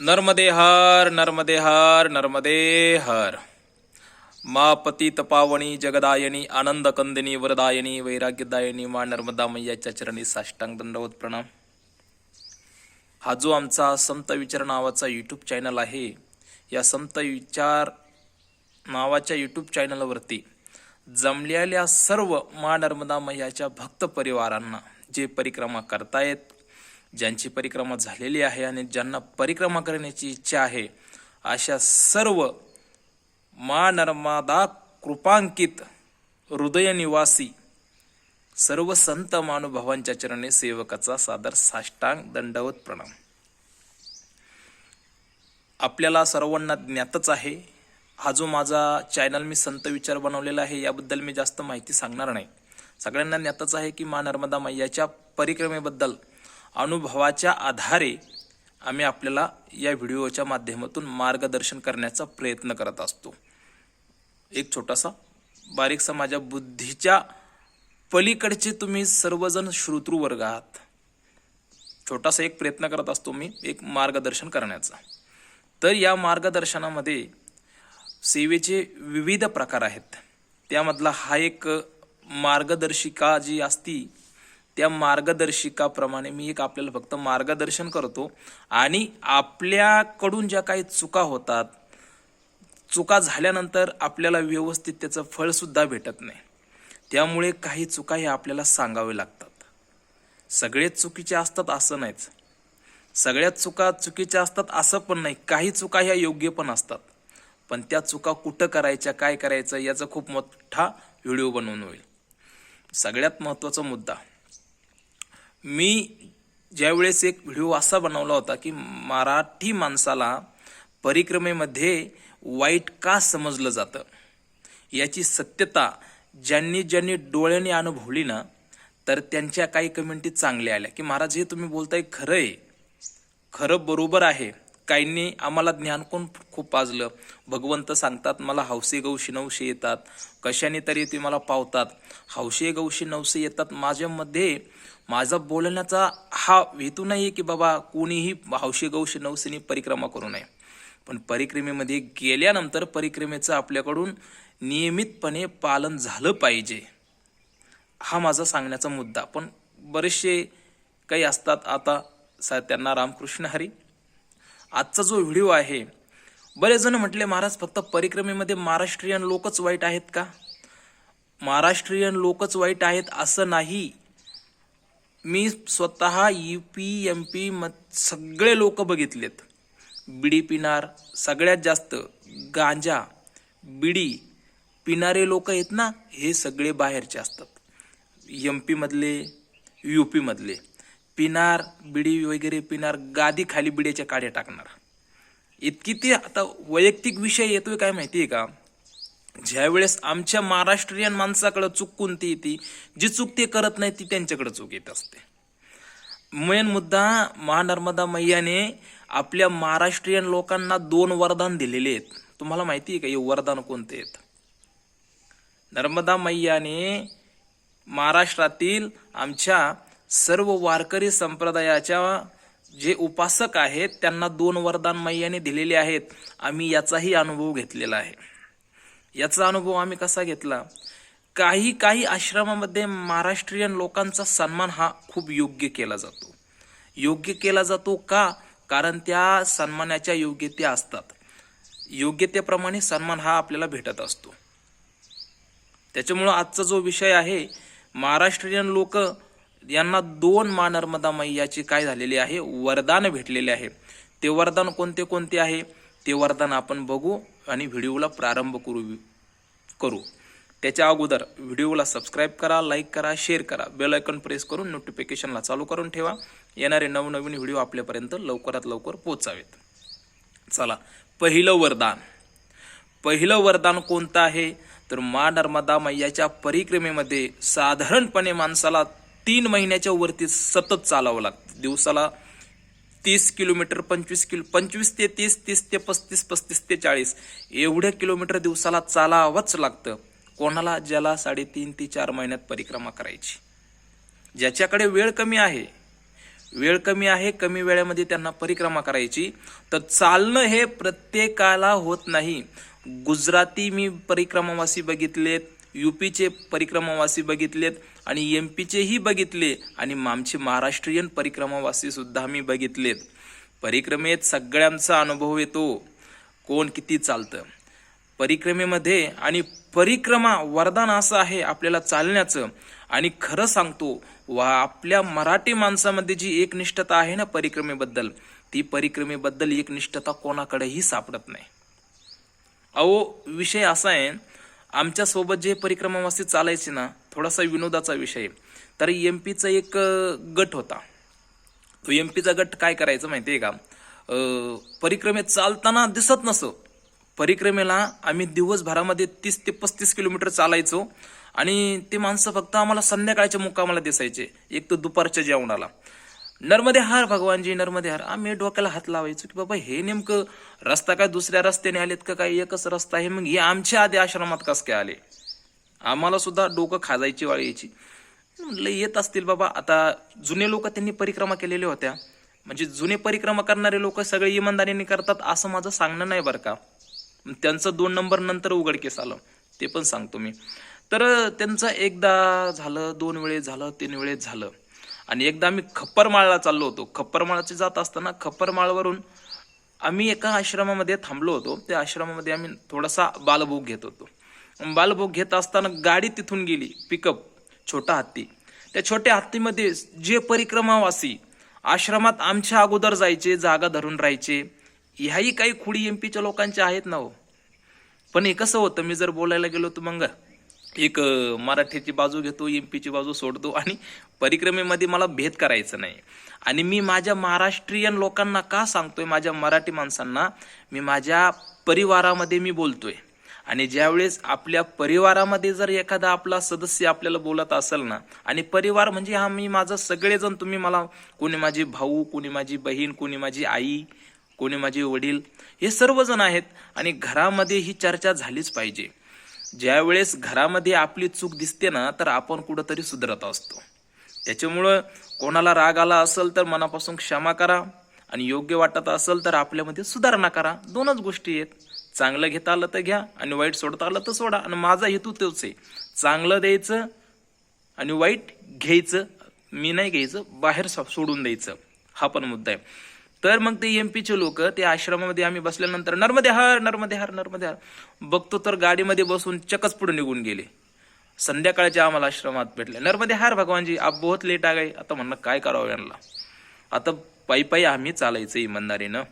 नर्मदे हर नर्मदे हर नर्मदे हर मा पतित पावणी जगदायनी आनंद कंदिनी वरदायनी वैराग्यदायनी मा नर्मदा मैयाच्या चरणी साष्टांग दंडवत प्रणाम। हा जो आमचा संत विचार नावाचा यूट्यूब चॅनल आहे या संत विचार नावाच्या यूट्यूब चॅनलवरती जमलेल्या सर्व मा नर्मदा मैयाच्या भक्त परिवारांना जे परिक्रमा करतायत ज्यांची परिक्रमा झालेली आहे आणि ज्यांना परिक्रमा करण्याची इच्छा आहे अशा सर्व मा नर्मदा कृपांकित हृदयनिवासी सर्व संत महानुभावांच्या चरणी सेवकाचा सादर साष्टांग दंडवत प्रणाम. आपल्याला सर्वांना ज्ञातच आहे हा जो माझा चॅनल मी संत विचार बनवलेला आहे याबद्दल मी जास्त माहिती सांगणार नाही. सगळ्यांना ज्ञातच आहे की मा नर्मदा मैयाच्या परिक्रमेबद्दल अनुभवाच्या आधारे आम्ही आपल्याला या व्हिडिओच्या माध्यमातून मार्गदर्शन करण्याचा प्रयत्न करत असतो. एक छोटासा बारीकसा माझ्या बुद्धीच्या पलीकडचे तुम्ही सर्वजण श्रोतृवर्ग आहात. छोटासा एक प्रयत्न करत असतो मी एक मार्गदर्शन करण्याचा. तर या मार्गदर्शनामध्ये सेवेचे विविध प्रकार आहेत. त्यामधला हा एक मार्गदर्शिका जी असती त्या मार्गदर्शिकाप्रमाणे मी एक आपल्याला फक्त मार्गदर्शन करतो आणि आपल्याकडून ज्या काही चुका होतात चुका झाल्यानंतर आपल्याला व्यवस्थित त्याचं फळसुद्धा भेटत नाही. त्यामुळे काही चुका हे आपल्याला सांगावे लागतात. सगळेच चुकीचे असतात असं नाहीच. सगळ्याच चुका चुकीच्या असतात असं पण नाही. काही चुका ह्या योग्य पण असतात. पण त्या चुका कुठं करायच्या काय करायचं याचा खूप मोठा व्हिडिओ बनवून होईल. सगळ्यात महत्त्वाचा मुद्दा मी ज्यावेळेस एक व्हिडिओ असा बनवला होता की मराठी माणसाला परिक्रमेमध्ये वाईट का समजलं जातं? याची सत्यता ज्यांनी ज्यांनी डोळ्याने अनुभवली ना तर त्यांच्या काही कमेंटी चांगल्या आल्या. की महाराज हे तुम्ही बोलताय खरं आहे खरं बरोबर आहे. काहींनी आम्हाला ज्ञान कोण खूप पाजलं? भगवंत सांगतात मला हौसे गौशी नवशे येतात. कशाने तरी ते मला पावतात. हौसे गौशी नवशे येतात. माझ्यामध्ये माझा बोलण्याचा हा हेतू नाही आहे की बाबा कोणीही हौशी गौशी नवसेनी परिक्रमा करू नये. पण परिक्रमेमध्ये गेल्यानंतर परिक्रमेचं आपल्याकडून नियमितपणे पालन झालं पाहिजे. हा माझा सांगण्याचा मुद्दा. पण बरेचसे काही असतात. आता सा त्यांना रामकृष्ण हरी. आजचा जो व्हिडिओ आहे बरेच जण म्हटले महाराज फक्त परिक्रमेमध्ये महाराष्ट्रीयन लोकच वाईट आहेत का? महाराष्ट्रीयन लोकच वाईट आहेत असं नाही. मी स्वतः यू पी एम पी म सगळे लोक बघितलेत. बिडी पिणार सगळ्यात जास्त गांजा बिडी पिणारे लोक आहेत ना हे सगळे बाहेरचे असतात. एम पीमधले यू पीमधले पिणार बिडी वगैरे पिणार गादी खाली बिड्याच्या काड्या टाकणार. इतकी ते आता वैयक्तिक विषय येतोय काय माहिती आहे का? ज्यावेळेस आमच्या महाराष्ट्रीयन माणसाकडं चूक कोणती येते जी चूक ते करत नाही ती त्यांच्याकडे चूक येत असते. मेन मुद्दा महानर्मदा मैयाने आपल्या महाराष्ट्रीयन लोकांना दोन वरदान दिलेले आहेत. तुम्हाला माहिती आहे का हे वरदान कोणते आहेत? नर्मदा मैयाने महाराष्ट्रातील आमच्या सर्व वारकरी संप्रदायाच्या जे उपासक आहेत त्यांना दोन वरदान मैयाने दिलेले आहेत. आम्ही याचाही अनुभव घेतलेला आहे. याचा अनुभव आम्ही कसा घेतला? काही काही आश्रमामध्ये महाराष्ट्रीयन लोकांचा सन्मान हा खूप योग्य केला जातो. योग्य केला जातो का? कारण त्या सन्मानाच्या योग्यता असतात. योग्यतेप्रमाणे सन्मान हा आपल्याला भेटत असतो. त्याच्यामुळं आजचा जो विषय आहे महाराष्ट्रीयन लोक यांना दोन मा नर्मदा मैयाची काय झालेली आहे? वरदान भेटलेले आहे. ते वरदान कोणते कोणते आहे? ते वरदान आपण बघू आणि व्हिडिओला प्रारंभ करू करू. त्याच्या अगोदर व्हिडिओला सबस्क्राईब करा लाईक करा शेअर करा. बेल आयकॉन प्रेस करून नोटिफिकेशनला चालू करून ठेवा. येणारे नवनवीन व्हिडिओ आपल्यापर्यंत लवकरात लवकर पोचावेत चला पहिलं वरदान. पहिलं वरदान कोणतं आहे? तर मा नर्मदा मैयाच्या परिक्रमेमध्ये साधारणपणे माणसाला तीन महिन्याच्या वरती सतत चालावं लागतं. दिवसाला तीस किलोमीटर पंचवीस किलो पंचवीस ते तीस तीस ते पस्तीस पस्तीस ते चाळीस. एवढ्या किलोमीटर दिवसाला चालावंच लागतं. कोणाला ज्याला साडेतीन ते चार महिन्यात परिक्रमा करायची. ज्याच्याकडे वेळ कमी आहे वेळ कमी आहे कमी वेळेमध्ये त्यांना परिक्रमा करायची. तर चालणं हे प्रत्येकाला होत नाही. गुजराती मी परिक्रमावासी बघितलेत युपीचे परिक्रमावासी बघितलेत आणि एम पीचेही बघितले आणि आमचे महाराष्ट्रीयन परिक्रमावासी सुद्धा मी बघितलेत. परिक्रमेत सगळ्यांचा अनुभव येतो. कोण किती चालतं? परिक्रमेमध्ये आणि परिक्रमा वरदान असं आहे आपल्याला चालण्याचं. आणि खरं सांगतो वा आपल्या मराठी माणसामध्ये जी एकनिष्ठता आहे ना परिक्रमेबद्दल ती परिक्रमेबद्दल एकनिष्ठता कोणाकडेही सापडत नाही. अहो विषय असा आहे आमच्यासोबत जे परिक्रमावासी चालायचे ना थोडासा विनोदाचा विषय आहे. तर एम पीचा एक गट होता. तो एम पीचा गट काय करायचं माहिती आहे का? परिक्रमेत चालताना दिसत नसं. परिक्रमेला आम्ही दिवसभरामध्ये तीस ते पस्तीस किलोमीटर चालायचो आणि ते माणसं फक्त आम्हाला संध्याकाळच्या मुक्कामाला दिसायचे. एक तर दुपारच्या जेवणाला. नर्मदे हार भगवानजी नर्मदे हार. आम्ही डोक्याला हात लावायचो की बाबा हे नेमकं रस्ता काय दुसऱ्या रस्त्याने आलेत का काय? एकच रस्ता आहे. मग हे आमच्या आधी आश्रमात कस काय आले? आम्हाला सुद्धा डोकं खाजायची वाळी यायची. म्हणलं येत असतील बाबा. आता जुने लोक त्यांनी परिक्रमा केलेल्या होत्या. म्हणजे जुने परिक्रमा करणारे लोक सगळे इमानदारीने करतात असं माझं सांगणं नाही बरं का. त्यांचं दोन नंबर नंतर उघडकीस आलं. ते पण सांगतो मी. तर त्यांचं एकदा झालं दोन वेळेस झालं तीन वेळेस झालं. आणि एकदा आम्ही खप्परमाळला चाललो होतो. खप्परमाळाचे जात असताना खप्परमाळवरून आम्ही एका आश्रमामध्ये थांबलो होतो. त्या आश्रमामध्ये आम्ही थोडासा बालभोग घेत होतो. बालभोग घेत असताना गाडी तिथून गेली पिकअप छोटा हत्ती. त्या छोट्या हत्तीमध्ये जे परिक्रमावासी आश्रमात आमच्या अगोदर जायचे जागा धरून राहायचे ह्याही काही खुडी एमपीच्या लोकांच्या आहेत ना हो. पण हे कसं होतं मी जर बोलायला गेलो तर मग एक मराठीची बाजू घेतो एमपीची बाजू सोडतो आणि परिक्रमेमध्ये मला भेद करायचं नाही. आणि मी माझ्या महाराष्ट्रीयन लोकांना का सांगतोय माझ्या मराठी माणसांना मी माझ्या परिवारामध्ये मी बोलतोय. आणि ज्यावेळेस आपल्या परिवारामध्ये जर एखादा आपला सदस्य आपल्याला बोलत असेल ना आणि परिवार म्हणजे हा मी माझं सगळेजण तुम्ही मला कोणी माझी भाऊ कोणी माझी बहीण कोणी माझी आई कोणी माझे वडील हे सर्वजण आहेत आणि घरामध्ये ही चर्चा झालीच पाहिजे. ज्यावेळेस घरामध्ये आपली चूक दिसते ना तर आपण कुठंतरी सुधरत असतो. त्याच्यामुळं कोणाला राग आला असेल तर मनापासून क्षमा करा आणि योग्य वाटत असेल तर आपल्यामध्ये सुधारणा करा. दोनच गोष्टी आहेत. चांगलं घेता आलं तर घ्या आणि वाईट सोडता आलं तर सोडा आणि माझा हेतू तोच आहे. चांगलं द्यायचं आणि वाईट घ्यायचं मी नाही घ्यायचं बाहेर सोडून द्यायचं. हा पण मुद्दा आहे. तर मग ते एम पीचे लोक ते आश्रमामध्ये आम्ही बसल्यानंतर नर्मदे हार नर्मदे हार नर्मदे हार. बघतो तर गाडीमध्ये बसून चकच पुढे निघून गेले. संध्याकाळच्या आम्हाला आश्रमात भेटले. नर्मदे हार भगवानजी आप बहुत लेट आ गए. आता म्हणलं काय करावं यांना? आता पायी पायी आम्ही चालायचं इमानदारीनं.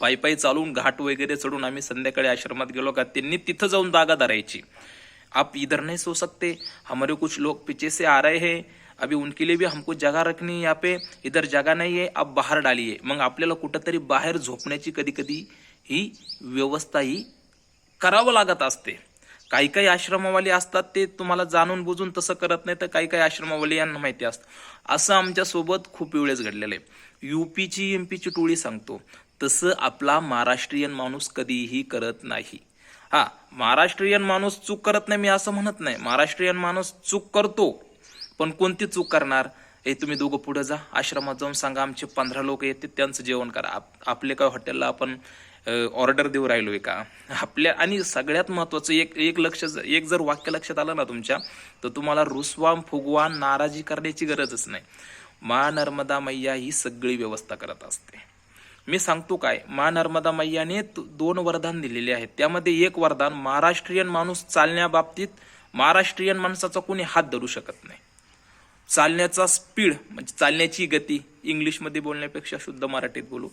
पायी पायी चालून घाट वगैरे चढून आम्ही संध्याकाळी आश्रमात गेलो का त्यांनी तिथं जाऊन जागा धरायची. आप इधर नहीं सो सकते हमारे कुछ लोग पीछे से आ रहे हैं अभी उनके लिए भी हमको जगह रखनी है यहाँ पे इधर जगह नाही आहे आप बाहेर डालिये मग आपल्याला कुठंतरी बाहेर झोपण्याची कधी कधी ही व्यवस्था ही करावं लागत असते. काही काही आश्रमवाले असतात ते तुम्हाला जाणून बुजून तसं करत नाही तर काही काही आश्रमवाले यांना माहिती असतं. असं आमच्यासोबत खूप वेळेस घडलेलं आहे. युपीची एमपीची टोळी सांगतो. तसं आपला महाराष्ट्रीयन माणूस कधीही करत नाही. हा महाराष्ट्रीयन माणूस चूक करत नाही मी असं म्हणत नाही. महाराष्ट्रीयन माणूस चूक करतो पण कोणती चूक करणार? हे तुम्ही दोघं पुढे जा आश्रमात जाऊन सांगा आमचे पंधरा लोक येते त्यांचं जेवण करा. आप- आपले काय हॉटेलला आपण ऑर्डर देऊ राहिलो आहे का आपल्या आणि सगळ्यात महत्वाचं एक एक लक्ष एक जर वाक्य लक्षात आलं ना तुमच्या तर तुम्हाला रुसवाम फुगवान नाराजी करण्याची गरजच नाही. मा नर्मदा मैया ही सगळी व्यवस्था करत असते. मी सांगतो काय मा नर्मदा मैयाने दोन वरदान दिलेले आहेत. त्यामध्ये एक वरदान महाराष्ट्रीयन माणूस चालण्याबाबतीत महाराष्ट्रीयन माणसाचा कोणी हात धरू शकत नाही. चालण्याचा स्पीड म्हणजे चालण्याची गती इंग्लिशमध्ये बोलण्यापेक्षा शुद्ध मराठीत बोलू.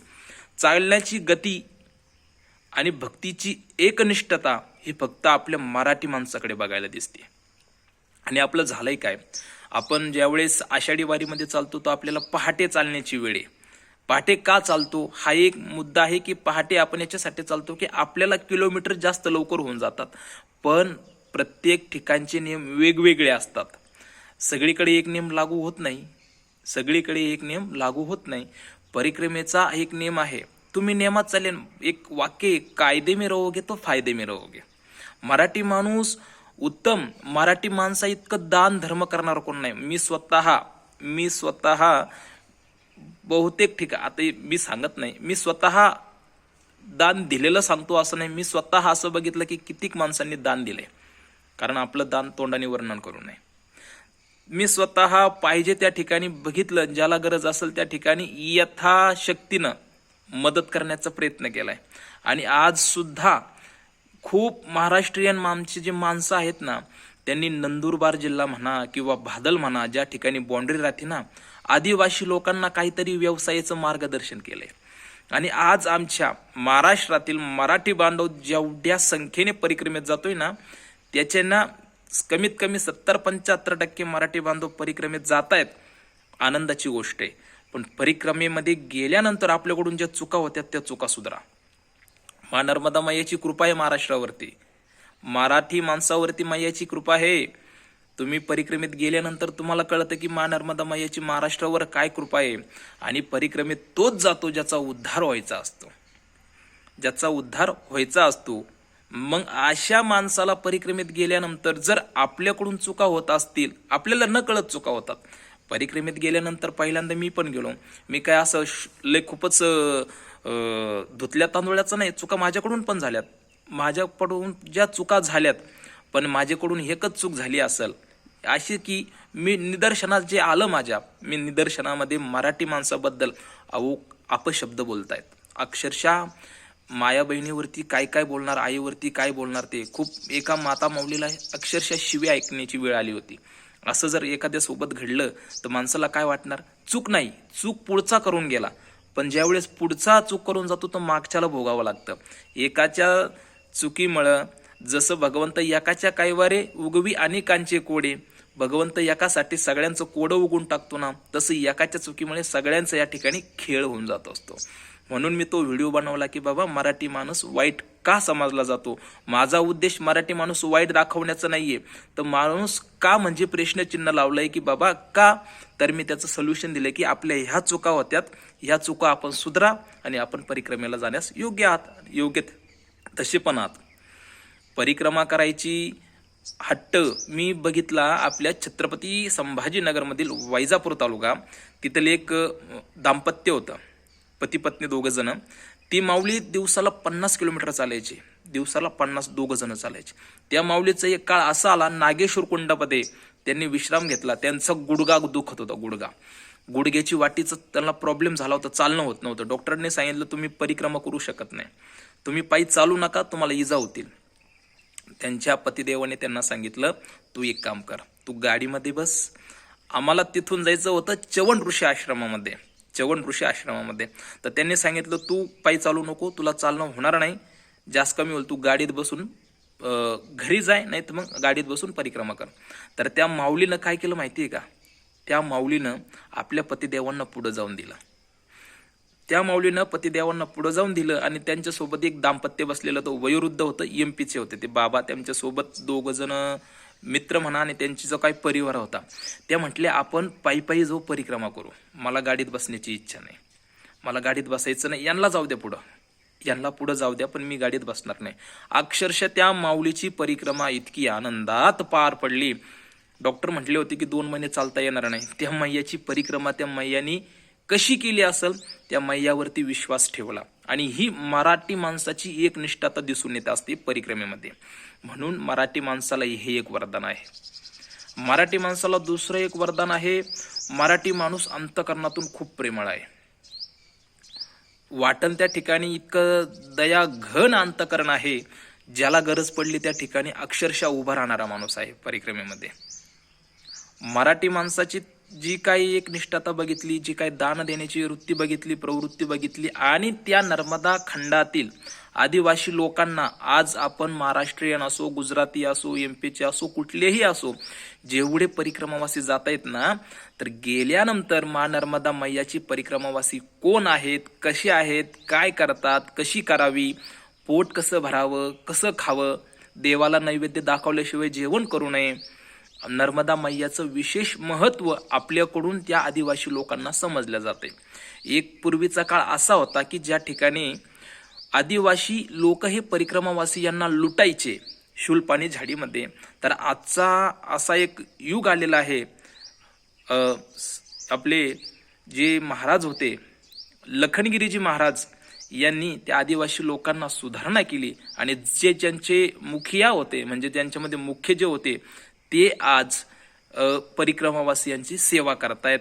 चालण्याची गती आणि भक्तीची एकनिष्ठता ही फक्त आपल्या मराठी माणसाकडे बघायला दिसते. आणि आपलं झालंय काय? आपण ज्यावेळेस आषाढी वारीमध्ये चालतो तर आपल्याला पहाटे चालण्याची वेळ आहे. पहाटे का चालतो? हा एक मुद्दा आहे की पहाटे आपण याच्यासाठी चालतो की आपल्याला किलोमीटर जास्त लवकर होऊन जातात. पण प्रत्येक ठिकाणचे नियम वेगवेगळे असतात. सगळीकडे एक नियम लागू होत नाही. सगळीकडे एक नियम लागू होत नाही. परिक्रमेचा एक नियम आहे. तुम्ही नियमात चालेल एक वाक्य कायदे में रहोगे तो फायदे में रहोगे मराठी माणूस उत्तम मराठी माणसा इतकं दान धर्म करणार कोण नाही. मी स्वतः मी स्वतः बहुतेक ठिकाण आता मी सांगत नाही मी स्वतः दान दिलेलं सांगतो असं नाही मी स्वतः असं बघितलं की कितीक माणसांनी दान दिलंय. कारण आपलं दान तोंडाने वर्णन करू नये. मी स्वतः पाहिजे त्या ठिकाणी बघितलं ज्याला गरज असेल त्या ठिकाणी यथाशक्तीनं मदत करण्याचा प्रयत्न केलाय. आणि आज सुद्धा खूप महाराष्ट्रीयन आमची जे माणसं आहेत ना त्यांनी नंदुरबार जिल्हा म्हणा किंवा भादल म्हणा ज्या ठिकाणी बाँड्री राहते ना आदिवासी लोकांना काहीतरी व्यवसायाचं मार्गदर्शन केलंय. आणि आज आमच्या महाराष्ट्रातील मराठी बांधव जेवढ्या संख्येने परिक्रमेत जातोय ना त्याच्यांना कमीत कमी सत्तर पंच्याहत्तर टक्के मराठी बांधव परिक्रमेत जात आहेत आनंदाची गोष्ट आहे. पण परिक्रमेमध्ये गेल्यानंतर आपल्याकडून ज्या चुका होत्या त्या चुका सुधारा. मा नर्मदा मैयाची कृपा आहे महाराष्ट्रावरती. मराठी माणसावरती मैयाची कृपा आहे. तुम्ही परिक्रमेत गेल्यानंतर तुम्हाला कळतं की मा नर्मदा मैयाची महाराष्ट्रावर काय कृपा आहे. आणि परिक्रमेत तोच जातो ज्याचा उद्धार व्हायचा असतो. ज्याचा उद्धार व्हायचा असतो. मग अशा माणसाला परिक्रमेत गेल्यानंतर जर आपल्याकडून चुका होत असतील आपल्याला न कळत चुका होतात. परिक्रमेत गेल्यानंतर पहिल्यांदा मी पण गेलो. मी काय असं श- लय खूपच धुतल्या तांदुळ्याचं नाही चुका माझ्याकडून पण झाल्यात. माझ्याकडून ज्या चुका झाल्यात पण माझ्याकडून एकच चूक झाली असेल अशी की मी निदर्शनात जे आलं माझ्या मी निदर्शनामध्ये मराठी माणसाबद्दल अहो अपशब्द बोलतायत. अक्षरशः माया बहिणीवरती काय काय बोलणार आईवरती काय बोलणार ते खूप एका माता माऊलीला अक्षरशः शिवे ऐकण्याची वेळ आली होती. असं जर एखाद्या सोबत घडलं तर माणसाला काय वाटणार? चूक नाही चूक पुढचा करून गेला. पण ज्यावेळेस पुढचा चूक करून जातो तर मागच्याला भोगावं लागतं. एकाच्या चुकीमुळं जसं भगवंत एकाच्या कायवारे उगवी अनेकांचे कोडे भगवंत एकासाठी सगळ्यांचं कोडं उगून टाकतो ना तसं एकाच्या चुकीमुळे सगळ्यांचा या ठिकाणी खेळ होऊन जात असतो. म्हणून मी तो व्हिडिओ बनवला की बाबा मराठी माणूस वाईट का समजला जातो? माझा उद्देश मराठी माणूस वाईट दाखवण्याचा नाहीये. तर माणूस का म्हणजे प्रश्नचिन्ह लावलंय की बाबा का? तर मी त्याचं सोल्युशन दिलं की आपल्या ह्या चुका होत्यात ह्या चुका आपण सुधरा आणि आपण परिक्रमेला जाण्यास योग्य आहात योग्य तसे पण आहात. परिक्रमा करायची हट्ट मी बघितला आपल्या छत्रपती संभाजीनगरमधील वैजापूर तालुका. तिथले एक दाम्पत्य होतं. पती पत्नी दोघं जण. ती माऊली दिवसाला पन्नास किलोमीटर चालायची. दिवसाला पन्नास दोघं जण चालायचे. त्या माऊलीचा एक काळ असा आला नागेश्वर कुंडामध्ये त्यांनी विश्राम घेतला. त्यांचा गुडगा दुखत होता गुडगा गुडघ्याची वाटीचं त्यांना प्रॉब्लेम झाला होता चालणं होत नव्हतं. डॉक्टरने सांगितलं तुम्ही परिक्रमा करू शकत नाही. तुम्ही पायी चालू नका तुम्हाला इजा होतील. त्यांच्या पतिदेवाने त्यांना सांगितलं तू एक काम कर तू गाडीमध्ये बस. आम्हाला तिथून जायचं होतं चवण ऋषी आश्रमामध्ये चवण ऋषी आश्रमामध्ये. तर त्यांनी सांगितलं तू पायी चालू नको तुला चालणं होणार नाही. जास्त कमी होईल तू गाडीत बसून घरी जाय नाही तर मग गाडीत बसून परिक्रमा कर. तर त्या माऊलीनं काय केलं माहिती आहे का? त्या माऊलीनं आपल्या पतिदेवांना पुढं जाऊन दिलं. त्या माऊलीनं पतिदेवांना पुढे जाऊन दिलं आणि त्यांच्यासोबत एक दाम्पत्य बसलेलं तो वयोवृद्ध होतं एम पीचे होते. ते बाबा त्यांच्यासोबत दोघंजण मित्र म्हणा आणि त्यांची जो काही परिवार होता त्या म्हटले आपण पायी पायी जाऊ परिक्रमा करू. मला गाडीत बसण्याची इच्छा नाही. मला गाडीत बसायचं नाही. यांना जाऊ द्या पुढं. यांना पुढं जाऊ द्या पण मी गाडीत बसणार नाही. अक्षरशः त्या माऊलीची परिक्रमा इतकी आनंदात पार पडली. डॉक्टर म्हटले होते की दोन महिने चालता येणार नाही. त्या मैयाची परिक्रमा त्या मैयानी कशी केली असेल त्या मैयावरती विश्वास ठेवला. आणि ही मराठी माणसाची एक निष्ठाता दिसून येत असते परिक्रमेमध्ये. म्हणून मराठी माणसाला हे एक वरदान आहे. मराठी माणसाला दुसरं एक वरदान आहे मराठी माणूस अंतकरणातून खूप प्रेमळ आहे. वाटण त्या ठिकाणी इतकं दया घन अंतकरण आहे ज्याला गरज पडली त्या ठिकाणी अक्षरशः उभा राहणारा माणूस आहे परिक्रमेमध्ये. मराठी माणसाची जी काही एक निष्ठाता बघितली जी काही दान देण्याची वृत्ती बघितली प्रवृत्ती बघितली आणि त्या नर्मदा खंडातील आदिवासी लोकांना आज आपण महाराष्ट्रीयन असो गुजराती असो एमपीचे असो कुठलेही असो जेवढे परिक्रमावासी जात आहेत ना तर गेल्यानंतर मा नर्मदा मैयाची परिक्रमावासी कोण आहेत कसे आहेत काय करतात कशी करावी पोट कसं भरावं कसं खावं देवाला नैवेद्य दाखवल्याशिवाय जेवण करू नये नर्मदा मैयाचं विशेष महत्त्व आपल्याकडून त्या आदिवासी लोकांना समजलं जाते. एक पूर्वीचा काळ असा होता की ज्या ठिकाणी आदिवासी लोक हे परिक्रमावासी यांना लुटायचे शूलपाणी झाडीमध्ये तर आजचा असा एक युग आलेला आहे. आपले जे महाराज होते लखनगिरीजी महाराज यांनी त्या आदिवासी लोकांना सुधारणा केली आणि जे ज्यांचे मुखिया होते म्हणजे त्यांच्यामध्ये मुख्य जे होते ते आज परिक्रमावासियांची सेवा करतायत.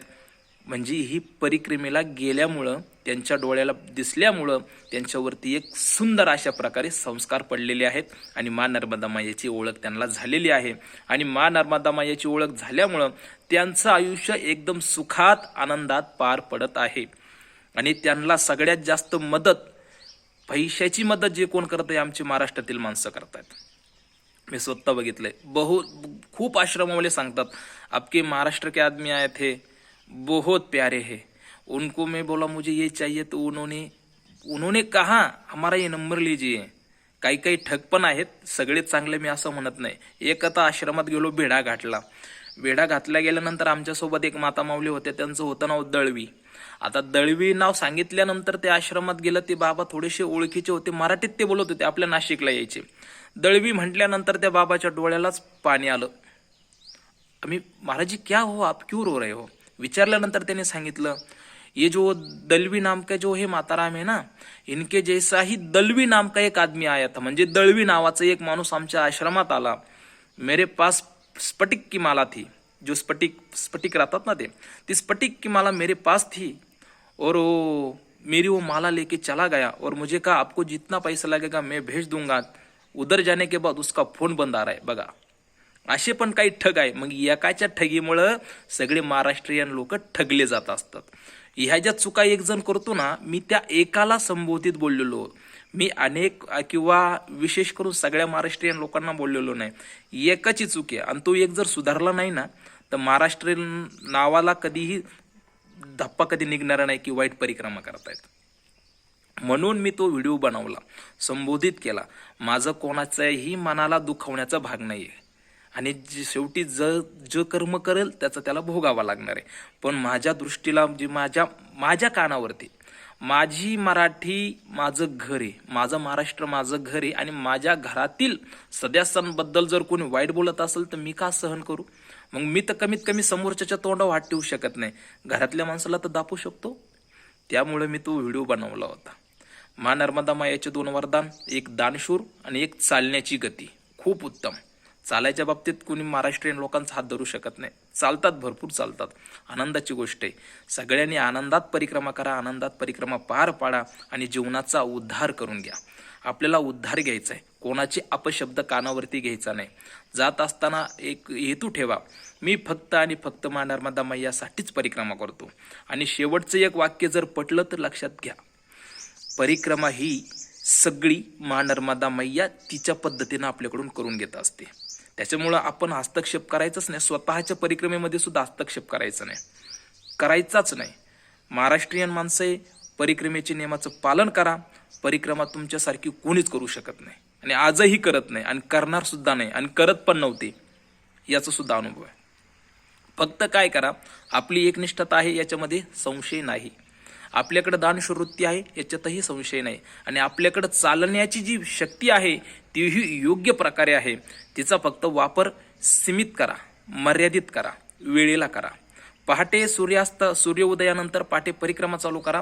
म्हणजे ही परिक्रमेला गेल्यामुळं त्यांच्या डोळ्याला दिसल्यामुळं त्यांच्यावरती एक सुंदर अशा प्रकारे संस्कार पडलेले आहेत. आणि मा नर्मदा मायाची ओळख त्यांना झालेली आहे. आणि मा नर्मदा मायाची ओळख झाल्यामुळं त्यांचं आयुष्य एकदम सुखात आनंदात पार पडत आहे. आणि त्यांना सगळ्यात जास्त मदत पैशाची मदत जे कोण करत आहे आमचे महाराष्ट्रातील माणसं करतात मी स्वतः बघितलंय. बहु खूप आश्रमावाले सांगतात आपके महाराष्ट्र के आदमी आए थे बहुत प्यारे है. उनको मैं बोला मुझे ये चाहिए तो उन्होंने उन्होंने कहा हमारा ये नंबर लीजिए. काही काही ठग पण आहेत सगळेच चांगले मी असं म्हणत नाही. एक आता आश्रमात गेलो भेडा घाटला भेडा घातल्या गेल्यानंतर आमच्यासोबत एक माता माऊली होते त्यांचं होतं नाव दळवी. आता दळवी नाव सांगितल्यानंतर ते आश्रमात गेलं ते बाबा थोडेसे ओळखीचे होते मराठीत ते बोलत होते आपल्या नाशिकला यायचे. दळवी म्हटल्यानंतर त्या बाबाच्या डोळ्यालाच पाणी आलं. आम्ही महाराज जी क्या हो? आप क्यों रो रहे हो? विचारल्यानंतर त्याने सांगितलं ये जो दलवी नाम का जो हे माताराम है ना इनके जैसा ही दलवी नाम का एक आदमी आया था। म्हणजे दळवी नावाचा एक माणूस आमच्या आश्रमात आला. मेरे पास स्फटिक की माला थी. जो स्फटिक स्फटिक राहतात ना ते ती स्फटिक की माला मेरे पास थी और वो मेरी वो माला लेके चला गया और मुझे कहा आपको जितना पैसा लगेगा मैं भेज दूंगा. उधर जाने के बाद उसका फोन बंद आ रहा है बघा. असे पण काही ठग आहे. मग एकाच्या ठगीमुळं सगळे महाराष्ट्रीयन लोक ठगले जात असतात. ह्या ज्या चुका एक जण करतो ना मी त्या एकाला संबोधित बोललेलो. मी अनेक किंवा विशेष करून सगळ्या महाराष्ट्रीयन लोकांना बोललेलो नाही. एकाची चूक आहे. आणि तो एक जर सुधारला नाही ना तर महाराष्ट्रीयन नावाला कधीही धप्पा कधी निघणारा नाही की वाईट परिक्रमा करतायत. म्हणून मी तो व्हिडिओ बनवला संबोधित केला. माझं कोणाच्याही मनाला दुखवण्याचा भाग नाही आहे आणि शेवटी ज जो कर्म करेल त्याचा त्याला भोगावा लागणार आहे. पण माझ्या दृष्टीला जी माझ्या माझ्या कानावरती माझी मराठी माझं घर आहे. माझं महाराष्ट्र माझं घर आहे. आणि माझ्या घरातील सदस्यांबद्दल जर कोणी वाईट बोलत असेल तर मी का सहन करू? मग मी तर कमीत कमी समोरच्याच्या तोंडावर हात ठेवू शकत नाही. घरातल्या माणसाला तर दापू शकतो. त्यामुळे मी तो व्हिडिओ बनवला होता. मा नर्मदा मायाचे दोन वरदान एक दानशूर आणि एक चालण्याची गती. खूप उत्तम. चालायच्या बाबतीत कोणी महाराष्ट्रीयन लोकांचा हात धरू शकत नाही. चालतात भरपूर चालतात. आनंदाची गोष्ट आहे. सगळ्यांनी आनंदात परिक्रमा करा आनंदात परिक्रमा पार पाडा आणि जीवनाचा उद्धार करून घ्या. आपल्याला उद्धार घ्यायचा आहे कोणाचे अपशब्द कानावरती घ्यायचा नाही. जात असताना एक हेतू ठेवा. मी फक्त आणि फक्त मा नर्मदा मैयासाठीच परिक्रमा करतो. आणि शेवटचं एक वाक्य जर पटलं तर लक्षात घ्या. परिक्रमा ही सगळी मा नर्मदा मैया तिच्या पद्धतीनं आपल्याकडून करून घेत असते. त्याच्यामुळं आपण हस्तक्षेप करायचाच नाही. स्वतःच्या परिक्रमेमध्ये सुद्धा हस्तक्षेप करायचा नाही. करायचाच नाही. महाराष्ट्रीयन माणसं परिक्रमेच्या नियमाचं पालन करा. परिक्रमा तुमच्यासारखी कोणीच करू शकत नाही. आणि आजही करत नाही आणि करणार सुद्धा नाही आणि करत पण नव्हते. याचा सुद्धा अनुभव आहे. फक्त काय करा आपली एकनिष्ठता आहे याच्यामध्ये संशय नाही. आपल्याकडे दानशवृत्ती आहे याच्यातही संशय नाही. आणि आपल्याकडे चालण्याची जी शक्ती आहे तीही योग्य प्रकारे आहे. तिचा फक्त वापर सीमित करा मर्यादित करा वेळेला करा. पहाटे सूर्यास्त सूर्योदयानंतर पहाटे परिक्रमा चालू करा.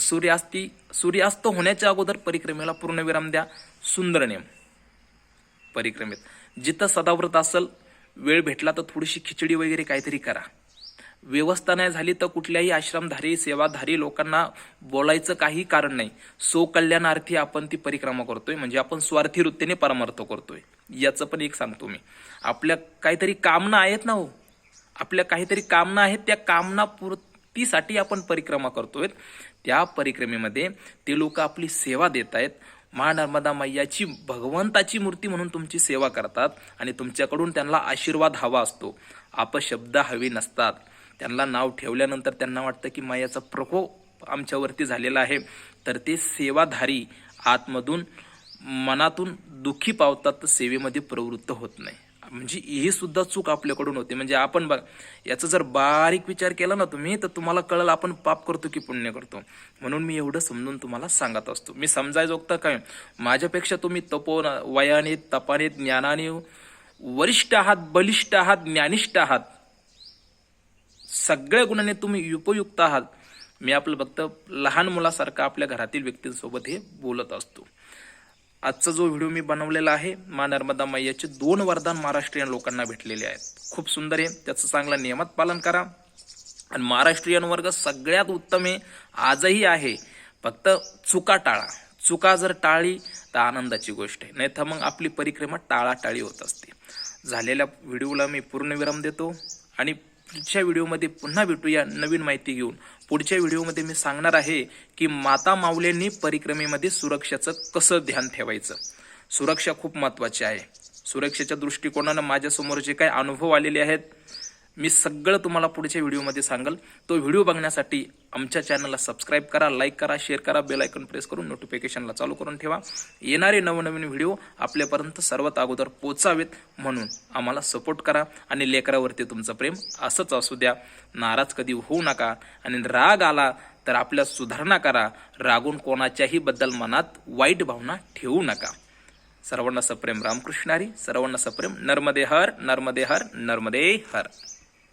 सूर्यास्ती सूर्यास्त होण्याच्या अगोदर परिक्रमेला पूर्णविराम द्या. सुंदर नेम. परिक्रमेत. जिथं सदाव्रत असेल वेळ भेटला तर थोडीशी खिचडी वगैरे काहीतरी करा. व्यवस्था नाही झाली तर कुठल्याही आश्रमधारी सेवाधारी लोकांना बोलायचं काही कारण नाही. सो कल्याणार्थी आपण ती परिक्रमा करतोय. म्हणजे आपण स्वार्थी वृत्तीने परमार्थ करतोय. याचं पण एक सांगतो मी. आपल्या काहीतरी कामना आहेत ना हो. आपल्या काहीतरी कामना आहेत त्या कामना पूर्तीसाठी आपण परिक्रमा करतोय त्या परिक्रमेमध्ये ते लोक आपली सेवा देत आहेत महानर्मदा मैयाची भगवंताची मूर्ती म्हणून तुमची सेवा करतात आणि तुमच्याकडून त्यांना आशीर्वाद हवा असतो. आपशब्द हवे नसतात. त्यांना नाव ठेवल्यानंतर त्यांना वाटतं की मायाचा प्रकोप आमच्यावरती झालेला आहे. तर ते सेवाधारी आतमधून मनातून दुःखी पावतात तर सेवेमध्ये प्रवृत्त होत नाही. म्हणजे ही सुद्धा चूक आपल्याकडून होते. म्हणजे आपण बघ याचा जर बारीक विचार केला ना तुम्ही तर तुम्हाला कळलं आपण पाप करतो की पुण्य करतो. म्हणून मी एवढं समजून तुम्हाला सांगत असतो. मी समजायचं काय? माझ्यापेक्षा तुम्ही तपो वयाने तपाने ज्ञानाने वरिष्ठ आहात बलिष्ठ आहात ज्ञानिष्ठ आहात. सगळ्या गुणाने तुम्ही उपयुक्त आहात. मी आपलं फक्त लहान मुलासारखं आपल्या घरातील व्यक्तींसोबत हे बोलत असतो. आजचा जो व्हिडिओ मी बनवलेला आहे मा नर्मदा मैयाचे दोन वरदान महाराष्ट्रीयन लोकांना भेटलेले आहेत. खूप सुंदर आहे. त्याचं चांगलं नियमात पालन करा. आणि महाराष्ट्रीयन वर्ग सगळ्यात उत्तम आहे. आजही आहे. फक्त चुका टाळा. चुका जर टाळली तर आनंदाची गोष्ट आहे. नाही तर मग आपली परिक्रमा टाळाटाळी होत असते. झालेल्या व्हिडिओला मी पूर्णविराम देतो. आणि पुढच्या व्हिडिओमध्ये पुन्हा भेटूया नवीन माहिती घेऊन. पुढच्या व्हिडिओमध्ये मी सांगणार आहे की माता माऊल्यांनी परिक्रमेमध्ये सुरक्षेचं कसं ध्यान ठेवायचं? सुरक्षा खूप महत्त्वाची आहे. सुरक्षेच्या दृष्टिकोनानं माझ्यासमोर जे काही अनुभव आलेले आहेत मी सगळं तुम्हाला पुढच्या व्हिडिओमध्ये सांगल. तो व्हिडिओ बघण्यासाठी आमच्या चॅनलला सबस्क्राईब करा लाईक करा शेअर करा बेल आयकॉन प्रेस करून नोटिफिकेशनला चालू करून ठेवा. येणारे नवनवीन व्हिडिओ आपल्यापर्यंत सर्वात अगोदर पोचावेत म्हणून आम्हाला सपोर्ट करा आणि लेकरावरती तुमचं प्रेम असंच असू द्या. नाराज कधी होऊ नका आणि राग आला तर आपल्या सुधारणा करा. रागून कोणाच्याही बद्दल मनात वाईट भावना ठेवू नका. सर्वांना सप्रेम रामकृष्णारी सर्वांना सप्रेम नर्मदे हर नर्मदे हर नर्मदे हर.